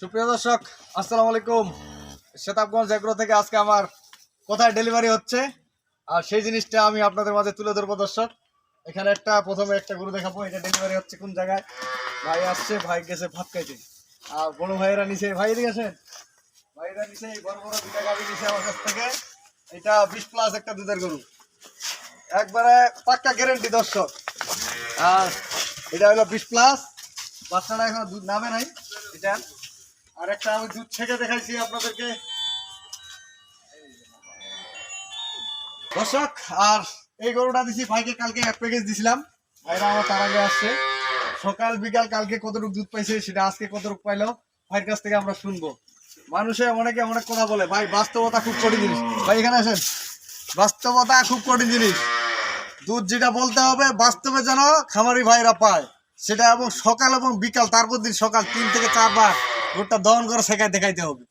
সুপ্রিয় দর্শক, আসসালামু আলাইকুম। শতাবগঞ্জ এগ্রো থেকে আজকে আমার কোথায় ডেলিভারি হচ্ছে, আর সেই জিনিসটা আমি আপনাদের মাঝে তুলে ধরবো দর্শক। এখানে একটা, প্রথমে একটা গরু দেখাবো, এটা ডেলিভারি হচ্ছে কোন জায়গায়? ভাই আসছে, ভাই গেছে ভাত খাইতে। আর বড় ভাইয়েরা নিচে ভাই এদিকে আসেন। ভাইরা নিচে এই বড় বড় দুটা গাড়ি নিচে আমার কাছ থেকে। এটা বিশ প্লাস একটা দুধের গরু। একবারে পাক্কা গ্যারেন্টি দর্শক। আর এটা হলো বিশ প্লাস বাচ্চাটা এখন দুধ নামে নাই, এটা। আর একটা আমি দুধ ছেঁকে দেখাইছি আপনাদেরকে। দর্শক, আর এই গরুটা দিছি ভাইকে, কালকে এক প্যাকেজ দিছিলাম। ভাইরা আমার তার আগে আসছে। সকাল, বিকাল কালকে কতটুকু দুধ পাইছে সেটা আজকে কতটুকু পাইলো, ভাইয়ের কাছ থেকে আমরা শুনব। মানুষে অনেকে অনেক কথা বলে, ভাই, বাস্তবতা খুব কঠিন জিনিস। ভাই, এখানে আসেন। বাস্তবতা খুব কঠিন জিনিস। দুধ যেটা বলতে হবে, বাস্তবে যেন খামারি ভাইরা পায়। সেটা এবং সকাল এবং বিকাল তারপর দিন সকাল তিন থেকে চারবার দুধটা দহন করে শেখায় দেখাইতে হবে।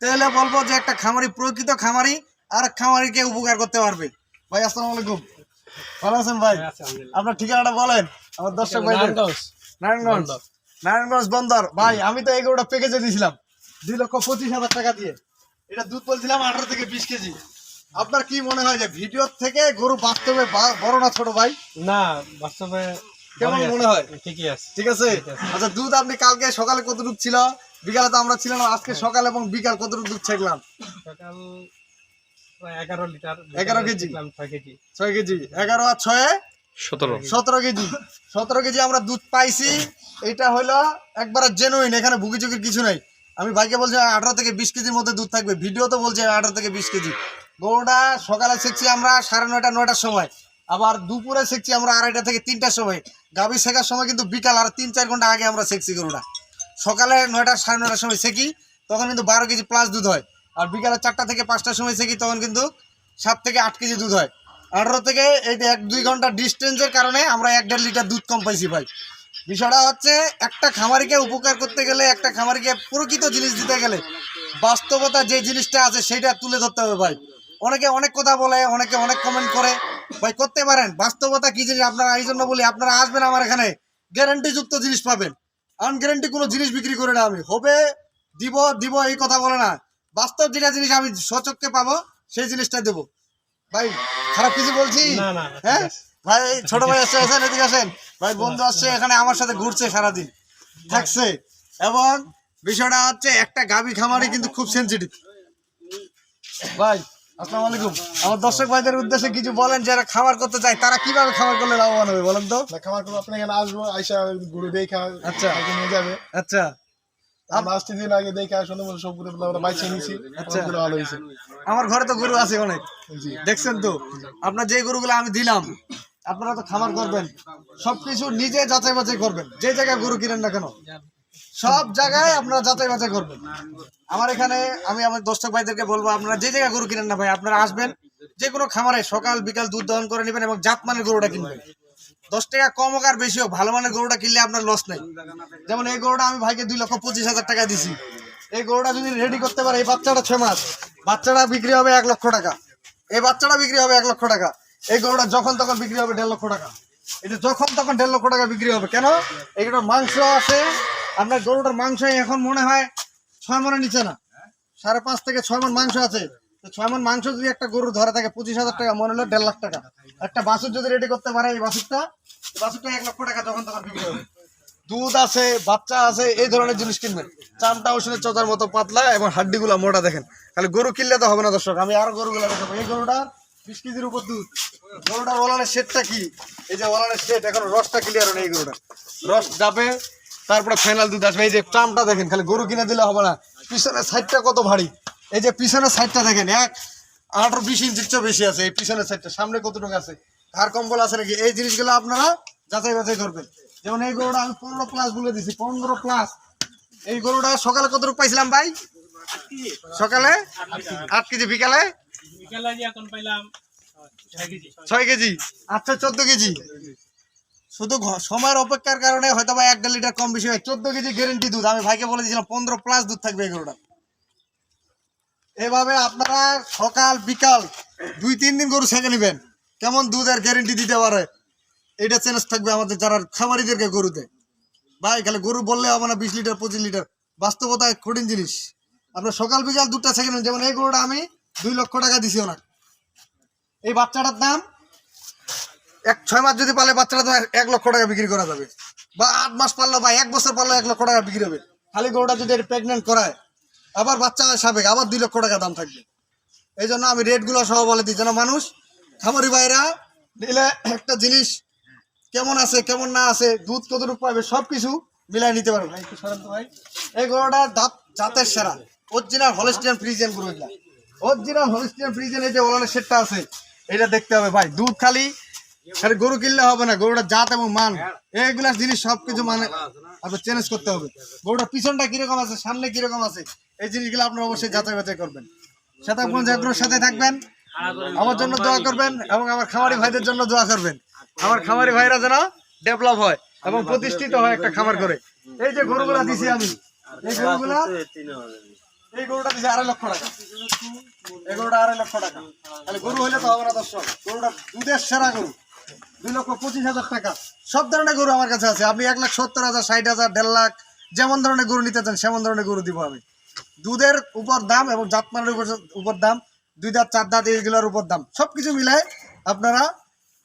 তাহলে বলব যে একটা খামারি প্রকৃত খামারি আর খামারিকে উপকার করতে পারবে। ভাই আসসালামু আলাইকুম। ভালো আছেন ভাই? আপনার ঠিকানাটা বলেন। আমার দর্শক ভাই নারায়ণগঞ্জ। নারায়ণগঞ্জ। বন্দর। ভাই আমি তো এই গরুটা প্যাকেজে দিয়েছিলাম। দুই লক্ষ পঁচিশ হাজার টাকা দিয়ে। এটা দুধ বলছিলাম আঠারো থেকে বিশ কেজি। আপনার কি মনে হয় যে ভিডিও থেকে গরু বাস্তবে বড় না ছোট ভাই? না বাস্তবে কেমন মনে হয়? ঠিকই আছে। ঠিক আছে? আচ্ছা দুধ আপনি কালকে সকালে কতটুকু ছিল? বিকালে তো আমরা ছিলাম আজকে সকাল এবং বিকাল কতটুকু দুধ ছেকলাম সকাল এগারো লিটার 11 কেজি? ছয় কেজি। ছয় কেজি। এগারো আর ছয়ে? সতেরো। সতেরো কেজি। সতেরো কেজি আমরা দুধ পাইছি। এটা হলো একবারে জেনুইন এখানে ভুগি চুকির কিছু নাই। আমি ভাইকে বলছি আঠারো থেকে বিশ কেজির মধ্যে দুধ থাকবে। ভিডিও তো বলছে আঠারো থেকে বিশ কেজি। গরুটা সকালে শিখছি আমরা সাড়ে নয়টা নয়টার সময়। আবার দুপুরে শিখছি আমরা আড়াইটা থেকে তিনটার সময়। গাভী শেখার সময় কিন্তু বিকাল আর তিন, চার ঘণ্টা আগে আমরা শিখছি গরুটা। সকালে নয়টা সাড়ে নয়টার সময় শেখি, তখন কিন্তু বারো কেজি প্লাস দুধ হয়। আর বিকালে চারটা থেকে পাঁচটার সময় শেখি, তখন কিন্তু সাত থেকে আট কেজি দুধ হয়। আঠারো থেকে এই এক, দুই ঘণ্টা ডিস্টেন্সের কারণে আমরা এক দেড় লিটার দুধ কম পাইছি ভাই। বিষয়টা হচ্ছে একটা খামারিকে উপকার করতে গেলে, একটা খামারিকে প্রকৃত জিনিস দিতে গেলে বাস্তবতা যে জিনিসটা আছে সেটা তুলে ধরতে হবে ভাই। অনেকে অনেক কথা বলে, অনেকে অনেক কমেন্ট করে। ভাই করতে পারেন। বাস্তবতা কি জিনিস আপনারা এই জন্য বলি আপনারা আসবেন আমার এখানে গ্যারান্টি যুক্ত জিনিস পাবেন। আনগ্যারান্টি কোনো জিনিস বিক্রি করে না আমি। হবে দিব দিব এই কথা বলে না। বাস্তব যেটা জিনিস আমি সচককে পাবো সেই জিনিসটা দেবো। ভাই খারাপ কিছু বলছি? হ্যাঁ। ভাই ছোট ভাই আসছে আসেন এদিকে আসেন। ভাই বন্ধু আসছে এখানে আমার সাথে ঘুরছে সারাদিন। থাকছে। এবং বিষয়টা হচ্ছে একটা গাভী খামারে কিন্তু খুব সেন্সিটিভ ভাই আসসালামু আলাইকুম। আমার দর্শক ভাইদের উদ্দেশ্যে কিছু বলেন যারা খামার করতে চায় তারা কীভাবে খামার করলে লাভবান হবে বলেন তো? খামার করব আপনি এখানে আসব আইসা গরু দেখা আচ্ছা। নিয়ে যাবে। আচ্ছা। আচ্ছা। আমার ঘরে তো গরু আছে অনেক। দেখছেন তো? আপনার যে গরুগুলো আমি দিলাম আপনারা তো খামার করবেন। সবকিছু নিজে যাচাই বাছাই করবেন। যে জায়গায় গরু কিনেন না কেন? সব জায়গায় আপনারা যাচাই বাছাই করবেন। আমার এখানে আমি আমার দর্শক ভাইদেরকে বলব, আপনারা যে জায়গায় গরু কিনেন না ভাই, আপনারা আসবেন, যে কোনো খামারে সকাল, বিকাল দুধ দহন করে নেবেন এবং জাত মানের গরুটা কিনবেন। দশ টাকা কম হোক আর বেশি হোক, ভালো মানের গরুটা কিনলে আপনার লস নেই। যেমন এই গরুটা আমি ভাইকে দুই লক্ষ পঁচিশ হাজার টাকা দিছি। এই গরুটা যদি রেডি করতে পারে, এই বাচ্চাটা ছয় মাস, বাচ্চাটা বিক্রি হবে এক লক্ষ টাকা। এই বাচ্চাটা বিক্রি হবে এক লক্ষ টাকা। এই গরুটা যখন তখন বিক্রি হবে দেড় লক্ষ টাকা। এটা যখন তখন দেড় লক্ষ টাকা বিক্রি হবে, কেন? এগুলোর মাংস আছে আপনার গরুটার মাংস এখন মনে হয় ছয় মনের নিচে না। সাড়ে পাঁচ থেকে ছয় মন মাংস আছে। ছয় মন মাংস যদি একটা গরু ধরে থাকে পঁচিশ হাজার টাকা, মনে হলো দেড় লাখ টাকা। একটা বাছুর যদি রেডি করতে পারে এই বাছুরটা বাছুরটা এক লক্ষ টাকা যখন তখন বিক্রি হবে। দুধ আছে, বাচ্চা আছে, এই ধরনের জিনিস কিনবেন। চামটা ওষুধের চোতার মতো পাতলা এবং হাড্ডিগুলো মোটা দেখেন। খালি গরু কিনলে তো হবে না দর্শক, আমি আরও গরুগুলো দেখাবো। এই গরুটা বিশ কেজির উপর দুধ। গরুটার ওলানের সেটটা কি? এই যে ওলানের সেট এখন রসটা ক্লিয়ার এই গরুটা রস যাবে তারপরে ফাইনাল দুধ আসবে। এই যে চামটা দেখেন খালি গরু কিনে দিলে হবে না। পিছনের সাইডটা কত ভারী? এই যে পিছনের সাইডটা দেখেন এক আঠারো বিশ ইঞ্চির চেয়ে বেশি আছে এই পিছনের সাইডটা সামনে কতটুকু আছে? আর কম্বল আছে নাকি? এই জিনিসগুলো আপনারা যাচাই বাছাই করবেন। যেমন এই গরুটা আমি পনেরো প্লাস বলে দিছি পনেরো প্লাস এই গরুটা সকালে কতটুকু পাইছিলাম ভাই? সকালে আট কেজি বিকালে? কেজি। ছয় কেজি। আচ্ছা চোদ্দ কেজি। শুধু সময়ের অপেক্ষার কারণে হয়তো বা এক লিটার কম বেশি হয়। চোদ্দ কেজি গ্যারেন্টি দুধ। আমি ভাইকে বলে দিয়েছিলাম, পনেরো প্লাস দুধ থাকবে এগুলোটা। এভাবে আপনারা সকাল, বিকাল দুই, তিন দিন গরু ছেঁকে নেবেন। কেমন দুধের গ্যারেন্টি দিতে পারে এটা চ্যালেঞ্জ থাকবে আমাদের যারা খামারিদেরকে গরুতে। ভাই, খালি গরু বললে হবে না, বিশ লিটার, পঁচিশ লিটার। বাস্তবতায় কঠিন জিনিস। আপনার সকাল, বিকাল দুধটা দুটা নেবেন। যেমন এই গরুটা আমি দুই লক্ষ টাকা দিছি ওনার এই বাচ্চাটার দাম এক ছয় মাস যদি পালে বাচ্চাটা তো এক- লক্ষ টাকা বিক্রি করা যাবে। বা আট মাস পারল বা এক বছর পারল এক লক্ষ টাকা বিক্রি হবে। খালি গরুটা যদি প্রেগনেন্ট করায় আবার বাচ্চা সাবেক আবার দুই লক্ষ টাকা দাম থাকবে। এই জন্য আমি রেটগুলো সহ বলে দিই যেন মানুষ খামারি ভাইরা নিলে একটা জিনিস কেমন আছে কেমন না আছে দুধ কতটুকু পাবে সব কিছু মিলাই নিতে পারবে। ভাই ভাই। এই গরুটার দাঁত জাতের সেরা। অরিজিনাল হলিস্টিয়ান ফ্রিজিয়ান গরু এগুলা। অরিজিনাল হলিস্টিয়ান ফ্রিজিয়ান এই যে ওলানের সেটটা আছে এটা দেখতে হবে। ভাই দুধ খালি খালি গরু কিনলে হবে না গরুটার জাত এবং মান। এইগুলা জিনিস সবকিছু মানে আপনার চেঞ্জ করতে হবে। গরুটার পিছনটা কীরকম আছে সামনে কীরকম আছে এই জিনিসগুলো আপনার অবশ্যই যাচাই বাছাই করবেন। শতাব্দ জাগ্রোর সাথে থাকবেন আমার জন্য দোয়া করবেন এবং আমার খামারি ভাইদের জন্য দোয়া করবেন। আমার খামারি ভাইরা যেন ডেভেলপ হয় এবং প্রতিষ্ঠিত হয় একটা খামার করে। এই যে গরুগুলা দিছি আমি এই গরুগুলা এই গরুটা দিছি আড়াই লক্ষ টাকা। এই গরুটা আড়াই লক্ষ টাকা। তাহলে গরু হইলে তো হবে না দর্শক গরুটা দুধের সেরা গরু। দুই লক্ষ পঁচিশ হাজার টাকা। সব ধরনের গরু আমার কাছে আছে। আপনি এক লাখ সত্তর হাজার, ষাট হাজার, দেড় লাখ, যেমন ধরনের গরু নিতে চান, সেমন ধরনের গরু দিব আমি। দুধের উপর দাম এবং জাতমানের উপর উপর দাম, দুই দাঁত, চার দাঁত এইগুলোর উপর দাম সব কিছু মিলায় আপনারা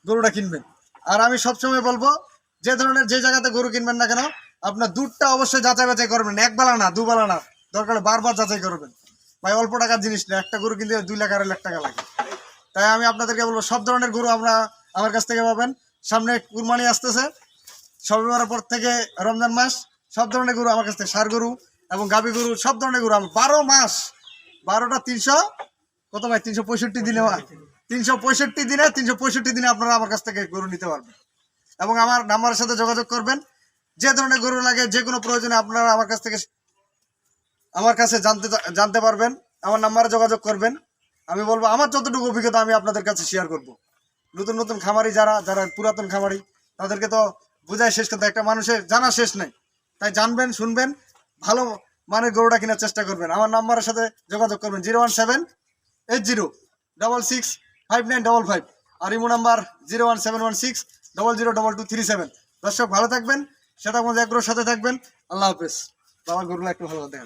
গরুটা কিনবেন। আর আমি সবসময় বলব, যে ধরনের যে জায়গাতে গরু কিনবেন না কেন, আপনার দুধটা অবশ্যই যাচাই বাছাই করবেন। এক বেলা না, দু বেলা না, দরকার বারবার যাচাই করবেন। ভাই, অল্প টাকার জিনিস না, একটা গরু কিনতে দুই লাখ, আড়াই লাখ টাকা লাগে। তাই আমি আপনাদেরকে বলব, সব ধরনের গরু আমরা আমার কাছ থেকে পাবেন। সামনে কুরবানি আসতেছে। সবেবার পর থেকে রমজান মাস। সব ধরনের গরু আমার কাছ থেকে, সার গরু এবং গাভী গরু, সব ধরনের গরু আমি বারো মাস। বারোটা তিনশো। কত ভাই? তিনশো পঁয়ষট্টি দিনে তিনশো পঁয়ষট্টি দিনে, তিনশো পঁয়ষট্টি দিনে আপনারা আমার কাছ থেকে গরু নিতে পারবেন। এবং আমার নাম্বারের সাথে যোগাযোগ করবেন। যে ধরনের গরু লাগে, যে কোনো প্রয়োজনে আপনারা আমার কাছ থেকে আমার কাছে জানতে জানতে পারবেন। আমার নাম্বারে যোগাযোগ করবেন। আমি বলব, আমার যতটুকু অভিজ্ঞতা আমি আপনাদের কাছে শেয়ার করব। নতুন নতুন খামারি যারা যারা পুরাতন খামারি, তাদেরকে তো বোঝায় শেষ করতে একটা মানুষের জানা শেষ নাই। তাই জানবেন, শুনবেন, ভালো মানের গরুটা কেনার চেষ্টা করবেন। আমার নাম্বারের সাথে যোগাযোগ করবেন, zero one seven eight zero double six five nine double five আর imo number zero one seven one six double zero double two three seven. দর্শক, ভালো থাকবেন, সেটা মধ্যে এগ্রোর সাথে থাকবেন। আল্লাহ হাফেজ। বাবা গরুগুলো একটু ভালো দেখা